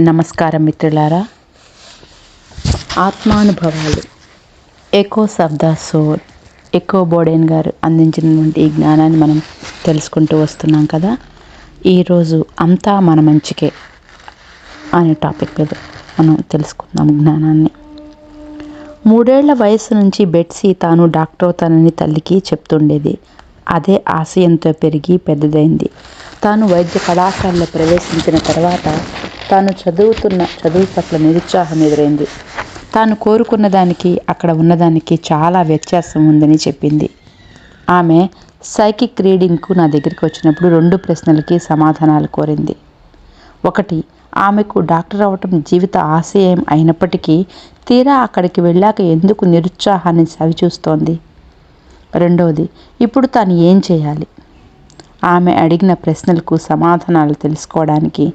నమస్కారం మిత్రులారా. ఆత్మానుభవాలు. Echoes of the soul Echo Bodine గారు అందించినటువంటి ఈ జ్ఞానాన్ని మనం తెలుసుకుంటూ వస్తున్నాం కదా. ఈరోజు అంతా మన మంచికే అనే టాపిక్ మీద మనం తెలుసుకుందాం జ్ఞానాన్ని. మూడేళ్ళ వయసు నుంచి బెట్సీ తాను డాక్టర్ అవుతానని తల్లికి చెప్తుండేది. అదే ఆశయంతో పెరిగి పెద్దదైంది. తాను వైద్య కళాశాలలో ప్రవేశించిన తర్వాత తాను చదువుతున్న చదువు పట్ల నిరుత్సాహం ఎదురైంది. తాను కోరుకున్న దానికి అక్కడ ఉన్నదానికి చాలా వ్యత్యాసం ఉందని చెప్పింది. ఆమె సైకిక్ రీడింగ్కు నా దగ్గరికి వచ్చినప్పుడు రెండు ప్రశ్నలకి సమాధానాలు కోరింది. ఒకటి ఆమెకు డాక్టర్ అవ్వటం జీవిత ఆశయం అయినప్పటికీ తీరా అక్కడికి వెళ్ళాక ఎందుకు నిరుత్సాహాన్ని సవిచూస్తోంది? రెండవది ఇప్పుడు తాను ఏం చేయాలి? ఆమె అడిగిన ప్రశ్నలకు సమాధానాలు తెలుసుకోవడానికి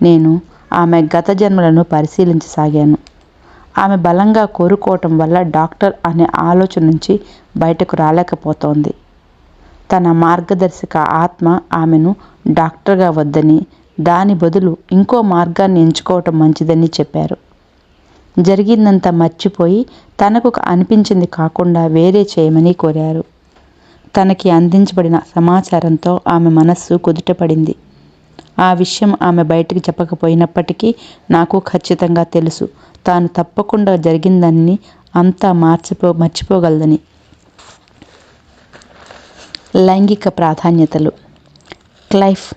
నేను ఆమె గత జన్మలను పరిశీలించసాగాను. ఆమె బలంగా కోరుకోవటం వల్ల డాక్టర్ అనే ఆలోచన నుంచి బయటకు రాలేకపోతోంది. తన మార్గదర్శక ఆత్మ ఆమెను డాక్టర్గా వద్దని దాని బదులు ఇంకో మార్గాన్ని ఎంచుకోవటం మంచిదని చెప్పారు. జరిగిందంతా మర్చిపోయి తనకు అనిపించింది కాకుండా వేరే చేయమని కోరారు. తనకి అందించబడిన సమాచారంతో ఆమె మనస్సు కుదుటపడింది. ఆ విషయం ఆమె బయటికి చెప్పకపోయినప్పటికీ నాకు ఖచ్చితంగా తెలుసు. తాను తప్పకుండా జరిగిందని అంతా మార్చిపో మర్చిపోగలదని. లైంగిక ప్రాధాన్యతలు. క్లైఫ్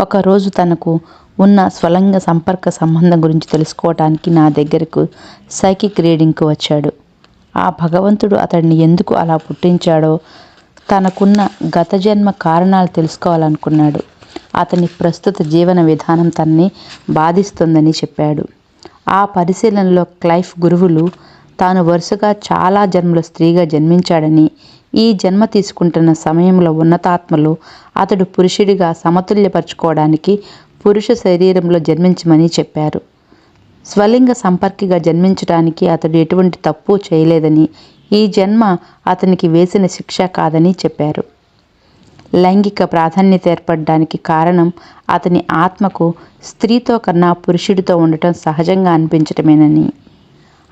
ఒకరోజు తనకు ఉన్న స్వలంగ సంపర్క సంబంధం గురించి తెలుసుకోవటానికి నా దగ్గరకు సైకిక్ రీడింగ్కు వచ్చాడు. ఆ భగవంతుడు అతడిని ఎందుకు అలా పుట్టించాడో తనకున్న గత జన్మ కారణాలు తెలుసుకోవాలనుకున్నాడు. అతని ప్రస్తుత జీవన విధానం తనని బాధిస్తుందని చెప్పాడు. ఆ పరిశీలనలో క్లైఫ్ గురువులు తాను వరుసగా చాలా జన్మల స్త్రీగా జన్మించాడని ఈ జన్మ తీసుకుంటున్న సమయంలో ఉన్నతాత్మలు అతడు పురుషుడిగా సమతుల్యపరచుకోవడానికి పురుష శరీరంలో జన్మించమని చెప్పారు. స్వలింగ సంపర్కిగా జన్మించడానికి అతడు ఎటువంటి తప్పు చేయలేదని ఈ జన్మ అతనికి వేసిన శిక్ష కాదని చెప్పారు. లైంగిక ప్రాధాన్యత ఏర్పడడానికి కారణం అతని ఆత్మకు స్త్రీతో కన్నా పురుషుడితో ఉండటం సహజంగా అనిపించటమేనని.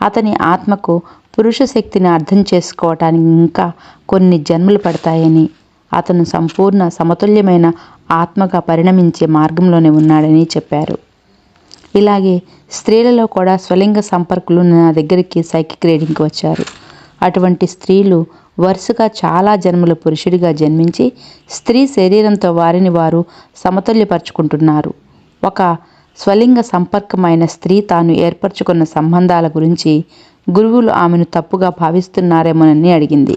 అతని ఆత్మకు పురుష శక్తిని అర్థం చేసుకోవటానికి ఇంకా కొన్ని జన్మలు పడతాయని అతను సంపూర్ణ సమతుల్యమైన ఆత్మగా పరిణమించే మార్గంలోనే ఉన్నాడని చెప్పారు. ఇలాగే స్త్రీలలో కూడా స్వలింగ సంపర్కులు నా దగ్గరికి సైకిక్ రీడింగ్కి వచ్చారు. అటువంటి స్త్రీలు వరుసగా చాలా జన్మల పురుషుడిగా జన్మించి స్త్రీ శరీరంతో వారిని వారు సమతుల్యపరుచుకుంటున్నారు. ఒక స్వలింగ సంపర్కమైన స్త్రీ తాను ఏర్పరచుకున్న సంబంధాల గురించి గురువులు ఆమెను తప్పుగా భావిస్తున్నారేమోనని అడిగింది.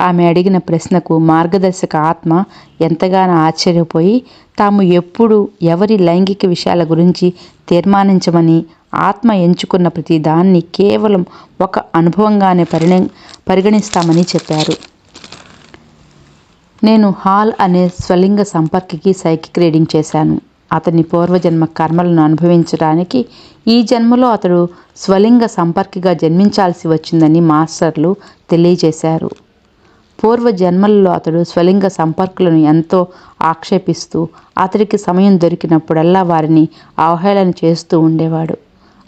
ఆమె అడిగిన ప్రశ్నకు మార్గదర్శక ఆత్మ ఎంతగానో ఆశ్చర్యపోయి తాము ఎప్పుడు ఎవరి లైంగిక విషయాల గురించి తీర్మానించమని ఆత్మ ఎంచుకున్న ప్రతి దాన్ని కేవలం ఒక అనుభవంగానే పరిణ పరిగణిస్తామని చెప్పారు. నేను హాల్ అనే స్వలింగ సంపర్కికి సైకిక్ రీడింగ్ చేశాను. అతని పూర్వజన్మ కర్మలను అనుభవించడానికి ఈ జన్మలో అతడు స్వలింగ సంపర్కిగా జన్మించాల్సి వచ్చిందని మాస్టర్లు తెలియజేశారు. పూర్వ జన్మలలో అతడు స్వలింగ సంపర్కులను ఎంతో ఆక్షేపిస్తూ అతడికి సమయం దొరికినప్పుడల్లా వారిని అవహేళన చేస్తూ ఉండేవాడు.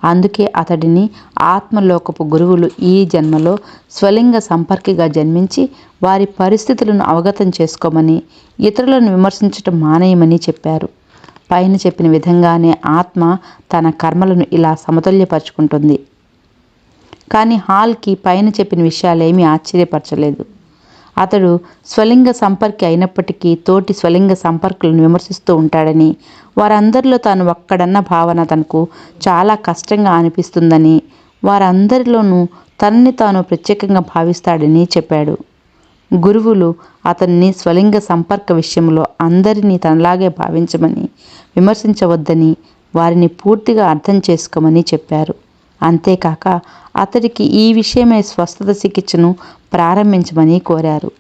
అందుకే అతడిని ఆత్మలోకపు గురువులు ఈ జన్మలో స్వలింగ సంపర్కిగా జన్మించి వారి పరిస్థితులను అవగతం చేసుకోమని ఇతరులను విమర్శించటం మానేయమని చెప్పారు. పైన చెప్పిన విధంగానే ఆత్మ తన కర్మలను ఇలా సమతుల్యపరుచుకుంటుంది. కానీ హాల్కి పైన చెప్పిన విషయాలేమీ ఆశ్చర్యపరచలేదు. అతడు స్వలింగ సంపర్కి అయినప్పటికీ తోటి స్వలింగ సంపర్కులను విమర్శిస్తూ ఉంటాడని. వారందరిలో తాను ఒక్కడన్న భావన తనకు చాలా కష్టంగా అనిపిస్తుందని. వారందరిలోనూ తనని తాను ప్రత్యేకంగా భావిస్తాడని చెప్పాడు. గురువులు అతన్ని స్వలింగ సంపర్క విషయంలో అందరినీ తనలాగే భావించమని విమర్శించవద్దని వారిని పూర్తిగా అర్థం చేసుకోమని చెప్పారు. అంతేకాక అతడికి ఈ విషయమై స్వస్థత చికిత్సను ప్రారంభించమని కోరారు.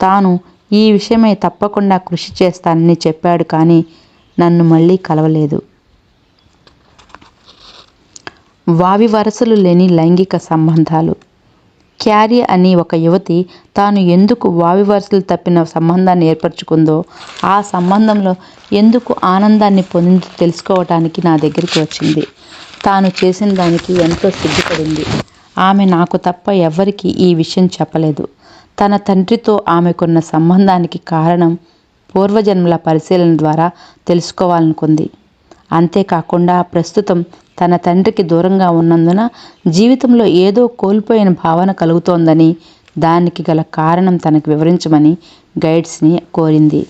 తాను ఈ విషయమై తప్పకుండా కృషి చేస్తానని చెప్పాడు కానీ నన్ను మళ్ళీ కలవలేదు. వావి వరసలు లేని లైంగిక సంబంధాలు. క్యారీ అని ఒక యువతి తాను ఎందుకు వావి వరసలు తప్పిన సంబంధాన్ని ఏర్పరచుకుందో ఆ సంబంధంలో ఎందుకు ఆనందాన్ని పొందిందో తెలుసుకోవటానికి నా దగ్గరికి వచ్చింది. తాను చేసిన దానికి ఎంతో సిగ్గుపడింది. ఆమె నాకు తప్ప ఎవ్వరికీ ఈ విషయం చెప్పలేదు. తన తండ్రితో ఆమెకున్న సంబంధానికి కారణం పూర్వజన్మల పరిశీలన ద్వారా తెలుసుకోవాలనుకుంది. అంతేకాకుండా ప్రస్తుతం తన తండ్రికి దూరంగా ఉన్నందున జీవితంలో ఏదో కోల్పోయిన భావన కలుగుతోందని దానికి గల కారణం తనకు వివరించమని గైడ్స్ని కోరింది.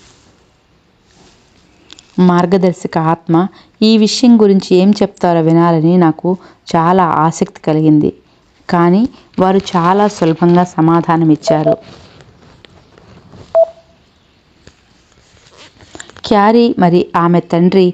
మార్గదర్శక ఆత్మ ఈ విషయం గురించి ఏం చెప్తారో వినాలని నాకు చాలా ఆసక్తి కలిగింది. కానీ వారు చాలా సులభంగా సమాధానం ఇచ్చారు క్యారీ మరి ఆమె తండ్రి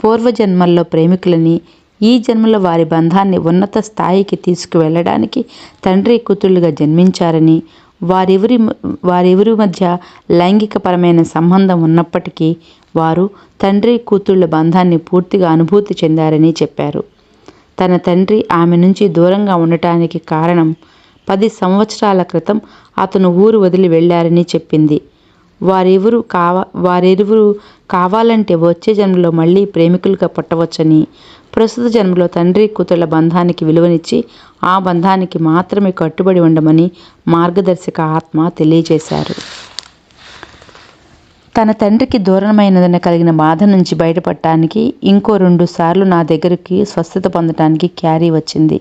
పూర్వజన్మల్లో ప్రేమికులని ఈ జన్మలో వారి బంధాన్ని ఉన్నత స్థాయికి తీసుకువెళ్ళడానికి తండ్రి కూతుళ్ళుగా జన్మించారని వారివరి వారివరి మధ్య లైంగికపరమైన సంబంధం ఉన్నప్పటికీ వారు తండ్రి కూతుళ్ళ బంధాన్ని పూర్తిగా అనుభూతి చెందారని చెప్పారు. తన తండ్రి ఆమె నుంచి దూరంగా ఉండటానికి కారణం పది సంవత్సరాల క్రితం అతను ఊరు వదిలి వెళ్ళారని చెప్పింది. వారెవరు కావ వారెవరు కావాలంటే వచ్చే జన్మలో మళ్ళీ ప్రేమికులుగా పుట్టవచ్చని ప్రస్తుత జన్మలో తండ్రి కూతుళ్ళ బంధానికి విలువనిచ్చి ఆ బంధానికి మాత్రమే కట్టుబడి ఉండమని మార్గదర్శక ఆత్మ తెలియజేశారు. తన తండ్రికి దూరమైనదని కలిగిన బాధ నుంచి బయటపడటానికి ఇంకో రెండు సార్లు నా దగ్గరికి స్వస్థత పొందటానికి క్యారీ వచ్చింది.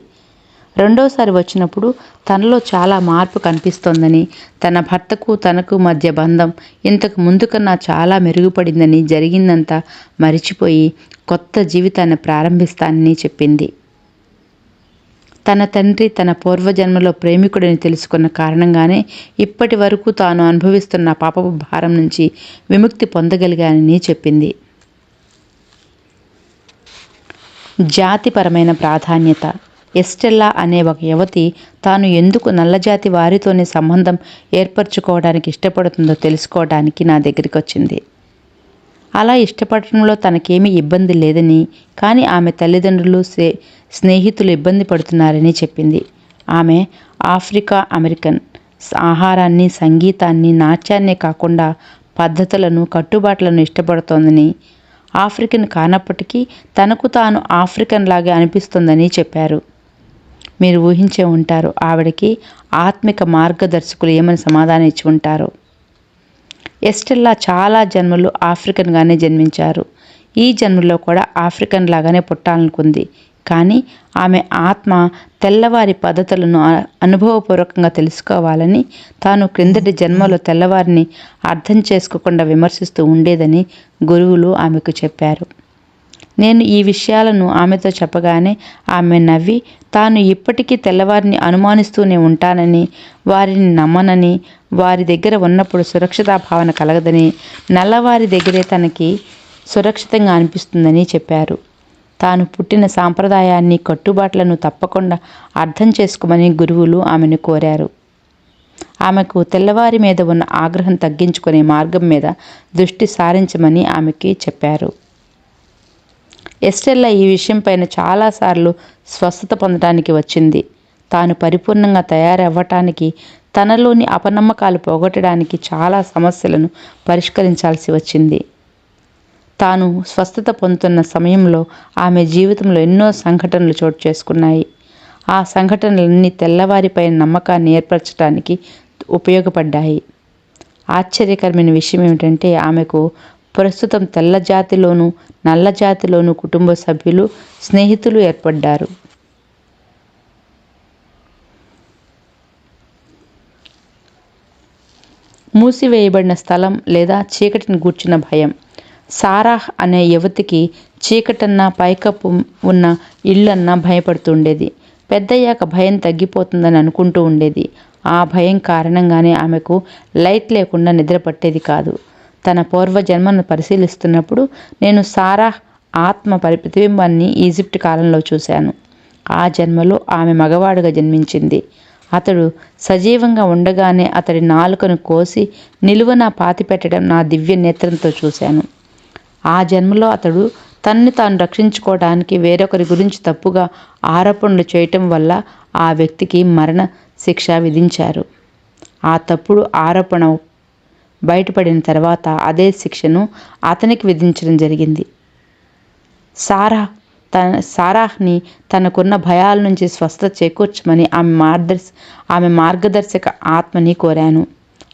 రెండోసారి వచ్చినప్పుడు తనలో చాలా మార్పు కనిపిస్తోందని తన భర్తకు తనకు మధ్య బంధం ఇంతకు ముందు కన్నా చాలా మెరుగుపడిందని జరిగిందంతా మరిచిపోయి కొత్త జీవితాన్ని ప్రారంభిస్తానని చెప్పింది. తన తండ్రి తన పూర్వజన్మలో ప్రేమికుడిని తెలుసుకున్న కారణంగానే ఇప్పటి వరకు తాను అనుభవిస్తున్న పాపపు భారం నుంచి విముక్తి పొందగలిగానని చెప్పింది. జాతిపరమైన ప్రాధాన్యత. ఎస్టెల్లా అనే ఒక యువతి తాను ఎందుకు నల్లజాతి వారితోనే సంబంధం ఏర్పరచుకోవడానికి ఇష్టపడుతుందో తెలుసుకోవడానికి నా దగ్గరికి వచ్చింది. అలా ఇష్టపడటంలో తనకేమీ ఇబ్బంది లేదని కానీ ఆమె తల్లిదండ్రులు సే స్నేహితులు ఇబ్బంది పడుతున్నారని చెప్పింది. ఆమె ఆఫ్రికా అమెరికన్. ఆహారాన్ని సంగీతాన్ని నాట్యాన్నే కాకుండా పద్ధతులను కట్టుబాట్లను ఇష్టపడుతోందని ఆఫ్రికన్ కానప్పటికీ తనకు తాను ఆఫ్రికన్ లాగా అనిపిస్తుందని చెప్పారు. మీరు ఊహించే ఉంటారు ఆవిడకి ఆత్మిక మార్గదర్శకులు ఏమని సమాధానం ఇచ్చి ఉంటారు. ఎస్టెల్లా చాలా జన్మలు ఆఫ్రికన్గానే జన్మించారు. ఈ జన్మలో కూడా ఆఫ్రికన్ లాగానే పుట్టాలనుకుంది. కానీ ఆమె ఆత్మ తెల్లవారి పద్ధతులను అనుభవపూర్వకంగా తెలుసుకోవాలని తాను క్రిందటి జన్మలో తెల్లవారిని అర్థం చేసుకోకుండా విమర్శిస్తూ ఉండేదని గురువులు ఆమెకు చెప్పారు. నేను ఈ విషయాలను ఆమెతో చెప్పగానే ఆమె నవ్వి తాను ఇప్పటికీ తెల్లవారిని అనుమానిస్తూనే ఉంటానని వారిని నమ్మనని వారి దగ్గర ఉన్నప్పుడు సురక్షిత భావన కలగదని నల్లవారి దగ్గరే తనకి సురక్షితంగా అనిపిస్తుందని చెప్పారు. తాను పుట్టిన సాంప్రదాయాన్ని కట్టుబాట్లను తప్పకుండా అర్థం చేసుకోమని గురువులు ఆమెను కోరారు. ఆమెకు తెల్లవారి మీద ఉన్న ఆగ్రహం తగ్గించుకునే మార్గం మీద దృష్టి సారించమని ఆమెకి చెప్పారు. ఎస్టెల్లా ఈ విషయంపైన చాలాసార్లు స్వస్థత పొందడానికి వచ్చింది. తాను పరిపూర్ణంగా తయారవ్వటానికి తనలోని అపనమ్మకాలు పోగొట్టడానికి చాలా సమస్యలను పరిష్కరించాల్సి వచ్చింది. తాను స్వస్థత పొందుతున్న సమయంలో ఆమె జీవితంలో ఎన్నో సంఘటనలు చోటు చేసుకున్నాయి. ఆ సంఘటనలన్నీ తెల్లవారిపై నమ్మకాన్ని ఏర్పరచడానికి ఉపయోగపడ్డాయి. ఆశ్చర్యకరమైన విషయం ఏమిటంటే ఆమెకు ప్రస్తుతం తెల్ల జాతిలోను నల్ల జాతిలోను కుటుంబ సభ్యులు స్నేహితులు ఏర్పడ్డారు. మూసివేయబడిన స్థలం లేదా చీకటిని గూర్చిన భయం. సారాహ్ అనే యువతికి చీకటన్నా పైకప్పు ఉన్న ఇళ్ళన్నా భయపడుతుండేది. పెద్దయ్యాక భయం తగ్గిపోతుందని అనుకుంటూ ఉండేది. ఆ భయం కారణంగానే ఆమెకు లైట్ లేకుండా నిద్ర పట్టేది కాదు. తన పూర్వజన్మను పరిశీలిస్తున్నప్పుడు నేను సారాహ్ ఆత్మ పరి ప్రతిబింబాన్ని ఈజిప్ట్ కాలంలో చూశాను. ఆ జన్మలో ఆమె మగవాడుగా జన్మించింది. అతడు సజీవంగా ఉండగానే అతడి నాలుకను కోసి నిలువన పాతిపెట్టడం నా దివ్య నేత్రంతో చూశాను. ఆ జన్మలో అతడు తన్ని తాను రక్షించుకోవడానికి వేరొకరి గురించి తప్పుగా ఆరోపణలు చేయటం వల్ల ఆ వ్యక్తికి మరణ శిక్ష విధించారు. ఆ తప్పుడు ఆరోపణ బయటపడిన తర్వాత అదే శిక్షను అతనికి విధించడం జరిగింది. సారా తన సారాహ్ని తనకున్న భయాల నుంచి స్వస్థత చేకూర్చమని ఆమె మార్గదర్శ ఆమె మార్గదర్శక ఆత్మని కోరాను.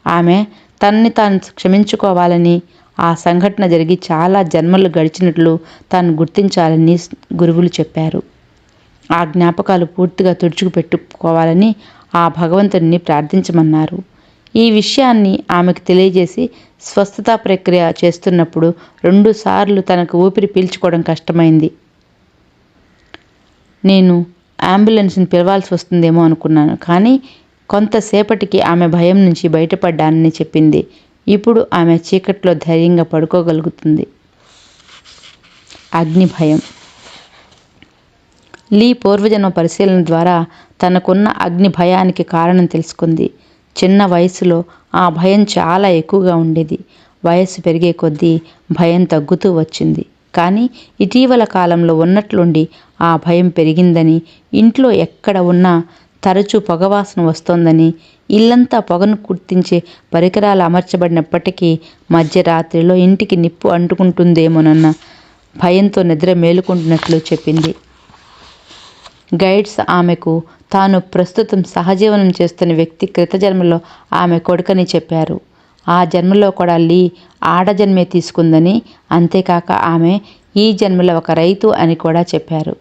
ఆమె తన్ని తాను క్షమించుకోవాలని ఆ సంఘటన జరిగి చాలా జన్మలు గడిచినట్లు తాను గుర్తించాలని గురువులు చెప్పారు. ఆ జ్ఞాపకాలు పూర్తిగా తుడుచుకుపెట్టుకోవాలని ఆ భగవంతుడిని ప్రార్థించమన్నారు. ఈ విషయాన్ని ఆమెకు తెలియజేసి స్వస్థత ప్రక్రియ చేస్తున్నప్పుడు రెండుసార్లు తనకు ఊపిరి పీల్చుకోవడం కష్టమైంది. నేను అంబులెన్స్ని పిలవాల్సి వస్తుందేమో అనుకున్నాను కానీ కొంతసేపటికి ఆమె భయం నుంచి బయటపడ్డానని చెప్పింది. ఇప్పుడు ఆమె చీకట్లో ధైర్యంగా పడుకోగలుగుతుంది. అగ్ని భయం లీ పూర్వజన్మ పరిశీలన ద్వారా తనకున్న అగ్ని భయానికి కారణం తెలుసుకుంది. చిన్న వయసులో ఆ భయం చాలా ఎక్కువగా ఉండేది. వయస్సు పెరిగే కొద్దీ భయం తగ్గుతూ వచ్చింది. కానీ ఇటీవల కాలంలో ఉన్నట్లుండి ఆ భయం పెరిగిందని ఇంట్లో ఎక్కడ ఉన్నా తరచూ పొగవాసన వస్తోందని ఇల్లంతా పొగను గుర్తించే పరికరాలు అమర్చబడినప్పటికీ మధ్యరాత్రిలో ఇంటికి నిప్పు అంటుకుంటుందేమోనన్న భయంతో నిద్ర మేలుకుంటున్నట్లు చెప్పింది. గైడ్స్ ఆమెకు తాను ప్రస్తుతం సహజీవనం చేస్తున్న వ్యక్తి క్రిత జన్మలో ఆమె కొడుకని చెప్పారు. ఆ జన్మలో కూడా లీ ఆడజన్మే తీసుకుందని అంతేకాక ఆమె ఈ జన్మలో ఒక రైతు అని కూడా చెప్పారు.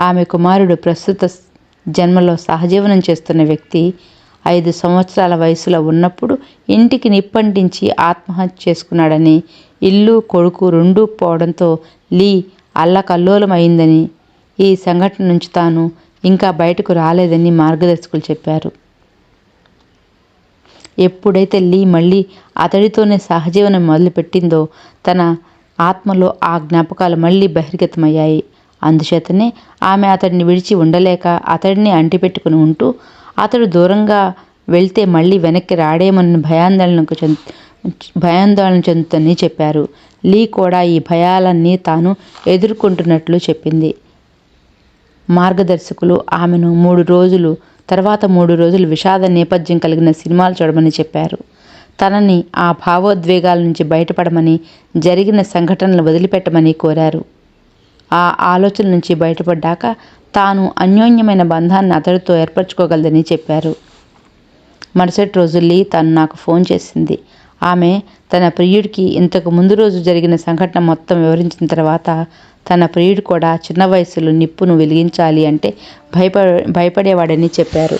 ఆమె కుమారుడు ప్రస్తుత జన్మలో సహజీవనం చేస్తున్న వ్యక్తి ఐదు సంవత్సరాల వయసులో ఉన్నప్పుడు ఇంటికి నిప్పంటించి ఆత్మహత్య చేసుకున్నాడని ఇల్లు కొడుకు రెండూ పోవడంతో లీ అల్లకల్లోలమైందని ఈ సంఘటన నుంచి తాను ఇంకా బయటకు రాలేదని మార్గదర్శకులు చెప్పారు. ఎప్పుడైతే లీ మళ్ళీ అతడితోనే సహజీవనం మొదలుపెట్టిందో తన ఆత్మలో ఆ జ్ఞాపకాలు మళ్ళీ బహిర్గతమయ్యాయి. అందుచేతనే ఆమె అతడిని విడిచి ఉండలేక అతడిని అంటిపెట్టుకుని ఉంటూ అతడు దూరంగా వెళ్తే మళ్ళీ వెనక్కి రాడేమన్న భయాందోళనకు చెందు భయాందోళన చెందుతని చెప్పారు. లీ కూడా ఈ భయాలన్నీ తాను ఎదుర్కొంటున్నట్లు చెప్పింది. మార్గదర్శకులు ఆమెను మూడు రోజులు తర్వాత మూడు రోజులు విషాద నేపథ్యం కలిగిన సినిమాలు చూడమని చెప్పారు. తనని ఆ భావోద్వేగాల నుంచి బయటపడమని జరిగిన సంఘటనలు వదిలిపెట్టమని కోరారు. ఆ ఆలోచన నుంచి బయటపడ్డాక తాను అన్యోన్యమైన బంధాన్ని అతడితో ఏర్పరచుకోగలదని చెప్పారు. మరుసటి రోజు లీ తను నాకు ఫోన్ చేసింది. ఆమె తన ప్రియుడికి ఇంతకు ముందు రోజు జరిగిన సంఘటన మొత్తం వివరించిన తర్వాత తన ప్రియుడు కూడా చిన్న వయసులో నిప్పును వెలిగించాలి అంటే భయప భయపడేవాడని చెప్పారు.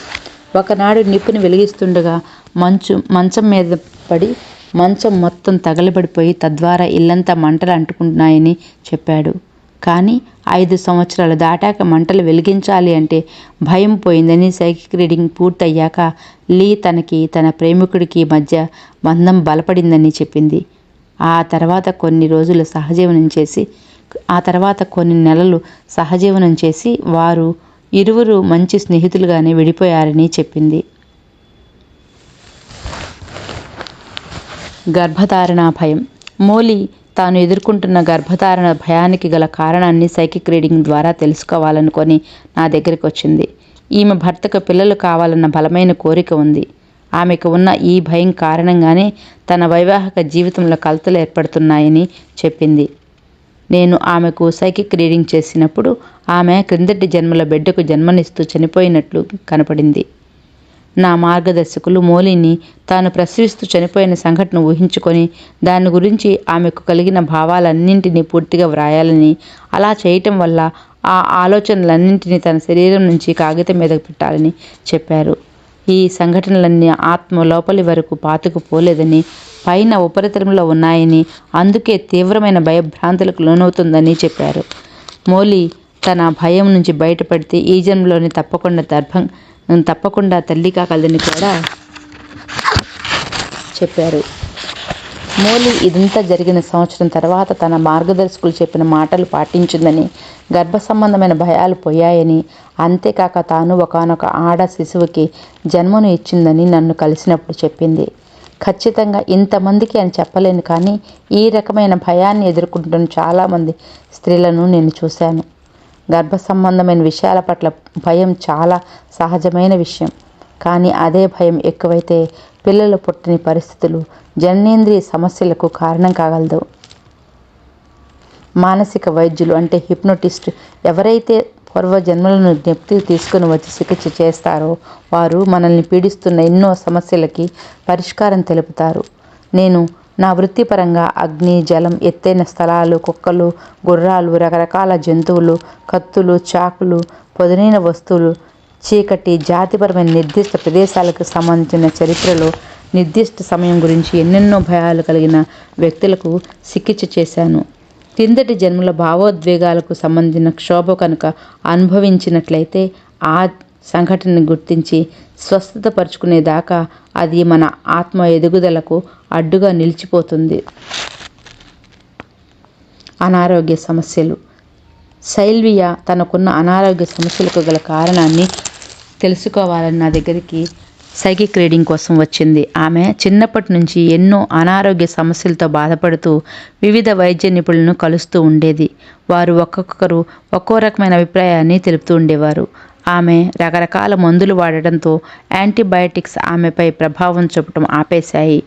ఒకనాడు నిప్పును వెలిగిస్తుండగా మంచు మంచం మీద పడి మంచం మొత్తం తగలబడిపోయి తద్వారా ఇల్లంతా మంటలు అంటుకుంటున్నాయని చెప్పాడు. కానీ ఐదు సంవత్సరాలు దాటాక మంటలు వెలిగించాలి అంటే భయం పోయిందని సైకిక్ రీడింగ్ పూర్తయ్యాక లీ తనకి తన ప్రేమికుడికి మధ్య బంధం బలపడిందని చెప్పింది. ఆ తర్వాత కొన్ని రోజులు సహజీవనం చేసి ఆ తర్వాత కొన్ని నెలలు సహజీవనం చేసి వారు ఇరువురు మంచి స్నేహితులుగానే విడిపోయారని చెప్పింది. గర్భధారణ భయం. మోలీ తాను ఎదుర్కొంటున్న గర్భధారణ భయానికి గల కారణాన్ని సైకిక్ రీడింగ్ ద్వారా తెలుసుకోవాలనుకొని నా దగ్గరికి వచ్చింది ఈమె భర్తకు పిల్లలు కావాలన్న బలమైన కోరిక ఉంది. ఆమెకు ఉన్న ఈ భయం కారణంగానే తన వైవాహిక జీవితంలో కలతలు ఏర్పడుతున్నాయని చెప్పింది. నేను ఆమెకు సైకిక్ రీడింగ్ చేసినప్పుడు ఆమె క్రిందటి జన్మల బిడ్డకు జన్మనిస్తూ చనిపోయినట్లు కనపడింది. నా మార్గదర్శకులు మోలిని తాను ప్రసవిస్తూ చనిపోయిన సంఘటన ఊహించుకొని దాని గురించి ఆమెకు కలిగిన భావాలన్నింటినీ పూర్తిగా వ్రాయాలని అలా చేయటం వల్ల ఆ ఆలోచనలన్నింటినీ తన శరీరం నుంచి కాగితం మీద పెట్టాలని చెప్పారు. ఈ సంఘటనలన్నీ ఆత్మ లోపలి వరకు పాతుకుపోలేదని పైన ఉపరితలంలో ఉన్నాయని అందుకే తీవ్రమైన భయభ్రాంతులకు లోనవుతుందని చెప్పారు. మోలీ తన భయం నుంచి బయటపడితే ఈ జన్మలోని తప్పకుండా దర్భం తప్పకుండా తల్లి కాగలదని కూడా చెప్పారు. మోలీ ఇదంతా జరిగిన సంవత్సరం తర్వాత తన మార్గదర్శకులు చెప్పిన మాటలు పాటించిందని గర్భ సంబంధమైన భయాలు పోయాయని అంతేకాక తాను ఒకనొక ఆడ శిశువుకి జన్మను ఇచ్చిందని నన్ను కలిసినప్పుడు చెప్పింది. ఖచ్చితంగా ఇంతమందికి అని చెప్పలేను కానీ ఈ రకమైన భయాన్ని ఎదుర్కొంటున్న చాలామంది స్త్రీలను నేను చూశాను. గర్భ సంబంధమైన విషయాల పట్ల భయం చాలా సహజమైన విషయం. కానీ అదే భయం ఎక్కువైతే పిల్లలు పుట్టని పరిస్థితులు జననేంద్రియ సమస్యలకు కారణం కాగలదు. మానసిక వైద్యులు అంటే హిప్నోటిస్ట్ ఎవరైతే పూర్వ జన్మలను జ్ఞప్తి తీసుకుని వచ్చి చికిత్స చేస్తారో వారు మనల్ని పీడిస్తున్న ఎన్నో సమస్యలకి పరిష్కారం తెలుపుతారు. నేను నా వృత్తిపరంగా అగ్ని జలం ఎత్తైన స్థలాలు కుక్కలు గుర్రాలు రకరకాల జంతువులు కత్తులు చాకులు పొదునైన వస్తువులు చీకటి జాతిపరమైన నిర్దిష్ట ప్రదేశాలకు సంబంధించిన చరిత్రలో నిర్దిష్ట సమయం గురించి ఎన్నెన్నో భయాలు కలిగిన వ్యక్తులకు చికిత్స చేశాను. కిందటి జన్మల భావోద్వేగాలకు సంబంధించిన క్షోభ కనుక అనుభవించినట్లయితే ఆ సంఘటనను గుర్తించి స్వస్థత పరుచుకునేదాకా అది మన ఆత్మ ఎదుగుదలకు అడ్డుగా నిలిచిపోతుంది. అనారోగ్య సమస్యలు. సైల్వియా తనకున్న అనారోగ్య సమస్యలకు గల కారణాన్ని తెలుసుకోవాలని నా దగ్గరికి సైకిక్ రీడింగ్ కోసం వచ్చింది. ఆమె చిన్నప్పటి నుంచి ఎన్నో అనారోగ్య సమస్యలతో బాధపడుతూ వివిధ వైద్య నిపుణులను కలుస్తూ ఉండేది. వారు ఒక్కొక్కరు ఒక్కో రకమైన అభిప్రాయాన్ని తెలుపుతూ ఉండేవారు. ఆమె రకరకాల మందులు వాడటంతో యాంటీబయాటిక్స్ ఆమెపై ప్రభావం చూపటం ఆపేశాయి.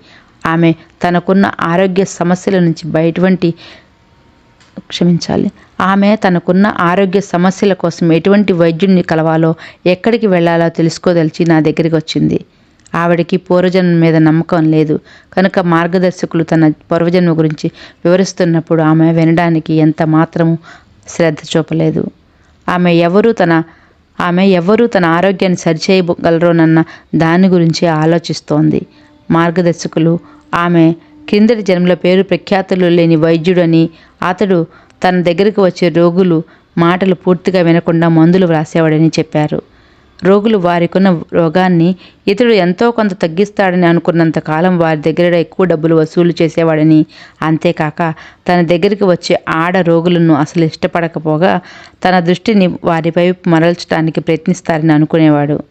ఆమె తనకున్న ఆరోగ్య సమస్యల నుంచి బయటువంటి క్షమించాలి. ఆమె తనకున్న ఆరోగ్య సమస్యల కోసం ఎటువంటి వైద్యుడిని కలవాలో ఎక్కడికి వెళ్ళాలో తెలుసుకోదలిచి నా దగ్గరికి వచ్చింది. ఆవిడకి పూర్వజన్మ మీద నమ్మకం లేదు. కనుక మార్గదర్శకులు తన పూర్వజన్మ గురించి వివరిస్తున్నప్పుడు ఆమె వినడానికి ఎంత మాత్రము శ్రద్ధ చూపలేదు. ఆమె ఎవరు తన ఆమె ఎవరు తన ఆరోగ్యాన్ని సరిచేయగలరోనన్న దాని గురించి ఆలోచిస్తోంది. మార్గదర్శకులు ఆమె క్రిందటి జన్మల పేరు ప్రఖ్యాతులు లేని వైద్యుడని అతడు తన దగ్గరికి వచ్చే రోగులు మాటలు పూర్తిగా వినకుండా మందులు వ్రాసేవాడని చెప్పారు. రోగులు వారికున్న రోగాన్ని ఇతడు ఎంతో కొంత తగ్గిస్తాడని అనుకున్నంత కాలం వారి దగ్గర ఎక్కువ డబ్బులు వసూలు చేసేవాడని. అంతేకాక తన దగ్గరికి వచ్చే ఆడ రోగులను అసలు ఇష్టపడకపోగా తన దృష్టిని వారిపై మరల్చడానికి ప్రయత్నిస్తారని అనుకునేవాడు.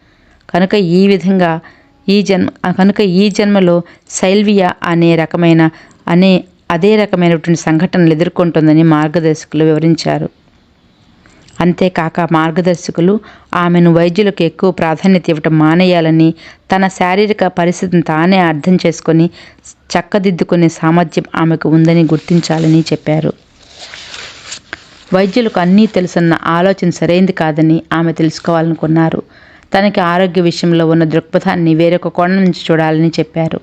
కనుక ఈ విధంగా ఈ జన్మ కనుక ఈ జన్మలో సైల్వియా అనే రకమైన అనే అదే రకమైనటువంటి సంఘటనలు ఎదుర్కొంటుందని మార్గదర్శకులు వివరించారు. అంతేకాక మార్గదర్శకులు ఆమెను వైద్యులకు ఎక్కువ ప్రాధాన్యత ఇవ్వటం మానేయాలని తన శారీరక పరిస్థితిని తానే అర్థం చేసుకొని చక్కదిద్దుకునే సామర్థ్యం ఆమెకు ఉందని గుర్తించాలని చెప్పారు. వైద్యులకు అన్నీ తెలుసన్న ఆలోచన సరైంది కాదని ఆమె తెలుసుకోవాలనుకున్నారు. తనకి ఆరోగ్య విషయంలో ఉన్న దృక్పథాన్ని వేరొక కోణం నుంచి చూడాలని చెప్పారు.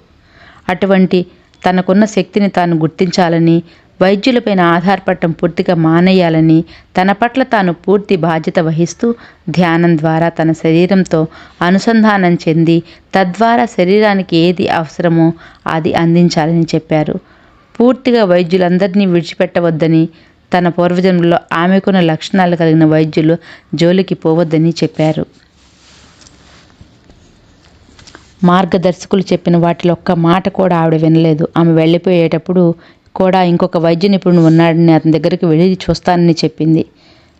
అటువంటి తనకున్న శక్తిని తాను గుర్తించాలని వైద్యులపైన ఆధారపడటం పూర్తిగా మానేయాలని తన పట్ల తాను పూర్తి బాధ్యత వహిస్తూ ధ్యానం ద్వారా తన శరీరంతో అనుసంధానం చెంది తద్వారా శరీరానికి ఏది అవసరమో అది అందించాలని చెప్పారు. పూర్తిగా వైద్యులందరినీ విడిచిపెట్టవద్దని తన పూర్వజన్మలో ఆమెకున్న లక్షణాలు కలిగిన వైద్యులు జోలికి పోవద్దని చెప్పారు. మార్గదర్శకులు చెప్పిన వాటిలో ఒక్క మాట కూడా ఆవిడ వినలేదు. ఆమె వెళ్ళిపోయేటప్పుడు కూడా ఇంకొక వైద్య నిపుణుడు ఉన్నాడని అతని దగ్గరికి వెళ్ళి చూస్తానని చెప్పింది.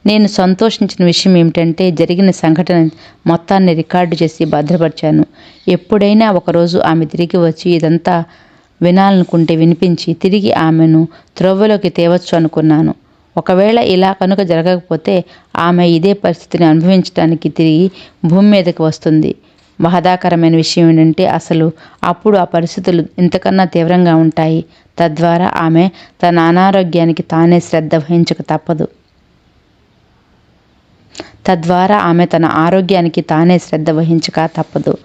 నేను సంతోషించిన విషయం ఏమిటంటే జరిగిన సంఘటన మొత్తాన్ని రికార్డు చేసి భద్రపరిచాను. ఎప్పుడైనా ఒకరోజు ఆమె తిరిగి వచ్చి ఇదంతా వినాలనుకుంటే వినిపించి తిరిగి ఆమెను త్రవ్వలోకి తేవచ్చు అనుకున్నాను. ఒకవేళ ఇలా కనుక జరగకపోతే ఆమె ఇదే పరిస్థితిని అనుభవించడానికి తిరిగి భూమి మీదకి వస్తుంది. బాధాకరమైన విషయం ఏంటంటే అసలు అప్పుడు ఆ పరిస్థితులు ఇంతకన్నా తీవ్రంగా ఉంటాయి. తద్వారా ఆమె తన అనారోగ్యానికి తానే శ్రద్ధ వహించక తప్పదు. తద్వారా ఆమె తన ఆరోగ్యానికి తానే శ్రద్ధ వహించక తప్పదు.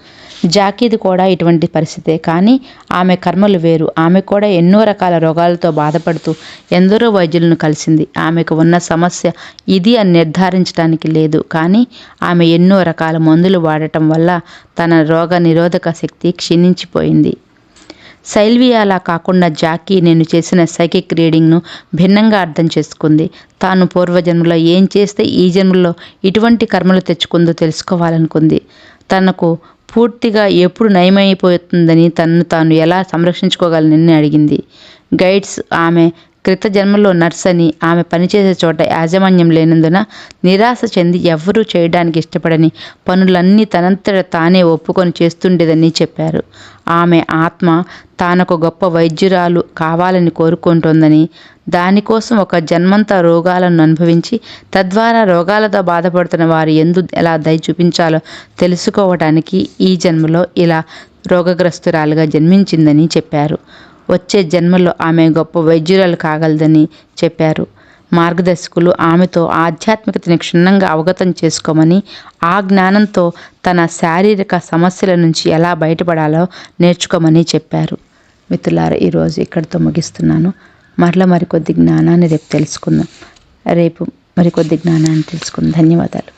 జాకీది కూడా ఇటువంటి పరిస్థితే. కానీ ఆమె కర్మలు వేరు. ఆమె కూడా ఎన్నో రకాల రోగాలతో బాధపడుతూ ఎందరో వైద్యులను కలిసింది. ఆమెకు ఉన్న సమస్య ఇది అని నిర్ధారించడానికి లేదు. కానీ ఆమె ఎన్నో రకాల మందులు వాడటం వల్ల తన రోగ నిరోధక శక్తి క్షీణించిపోయింది. శైల్వియాలా కాకుండా జాకీ నేను చేసిన సైకిక్ రీడింగ్ను భిన్నంగా అర్థం చేసుకుంది. తాను పూర్వజన్మలో ఏం చేస్తే ఈ జన్మలో ఇటువంటి కర్మలు తెచ్చుకుందో తెలుసుకోవాలనుకుంది. తనకు పూర్తిగా ఎప్పుడు నయమైపోతుందని తనను తాను ఎలా సంరక్షించుకోగలనని అడిగింది. గైడ్స్ ఆమె క్రిత జన్మలో నర్స్ అని ఆమె పనిచేసే చోట యాజమాన్యం లేనందున నిరాశ చెంది ఎవ్వరూ చేయడానికి ఇష్టపడని పనులన్నీ తనంతట తానే ఒప్పుకొని చేస్తుండేదని చెప్పారు. ఆమె ఆత్మ తానొక గొప్ప వైద్యురాలు కావాలని కోరుకుంటోందని దానికోసం ఒక జన్మంతా రోగాలను అనుభవించి తద్వారా రోగాలతో బాధపడుతున్న వారు ఎందు ఎలా దయ చూపించాలో తెలుసుకోవటానికి ఈ జన్మలో ఇలా రోగగ్రస్తురాలుగా జన్మించిందని చెప్పారు. వచ్చే జన్మలో ఆమె గొప్ప వైద్యురాలు కాగలదని చెప్పారు. మార్గదర్శకులు ఆమెతో ఆధ్యాత్మికతని క్షుణ్ణంగా అవగతం చేసుకోమని ఆ జ్ఞానంతో తన శారీరక సమస్యల నుంచి ఎలా బయటపడాలో నేర్చుకోమని చెప్పారు. మిత్రులారా ఈరోజు ఇక్కడితో ముగిస్తున్నాను. మరలా మరికొద్ది జ్ఞానాన్ని రేపు తెలుసుకుందాం. రేపు మరికొద్ది జ్ఞానాన్ని తెలుసుకుందాం. ధన్యవాదాలు.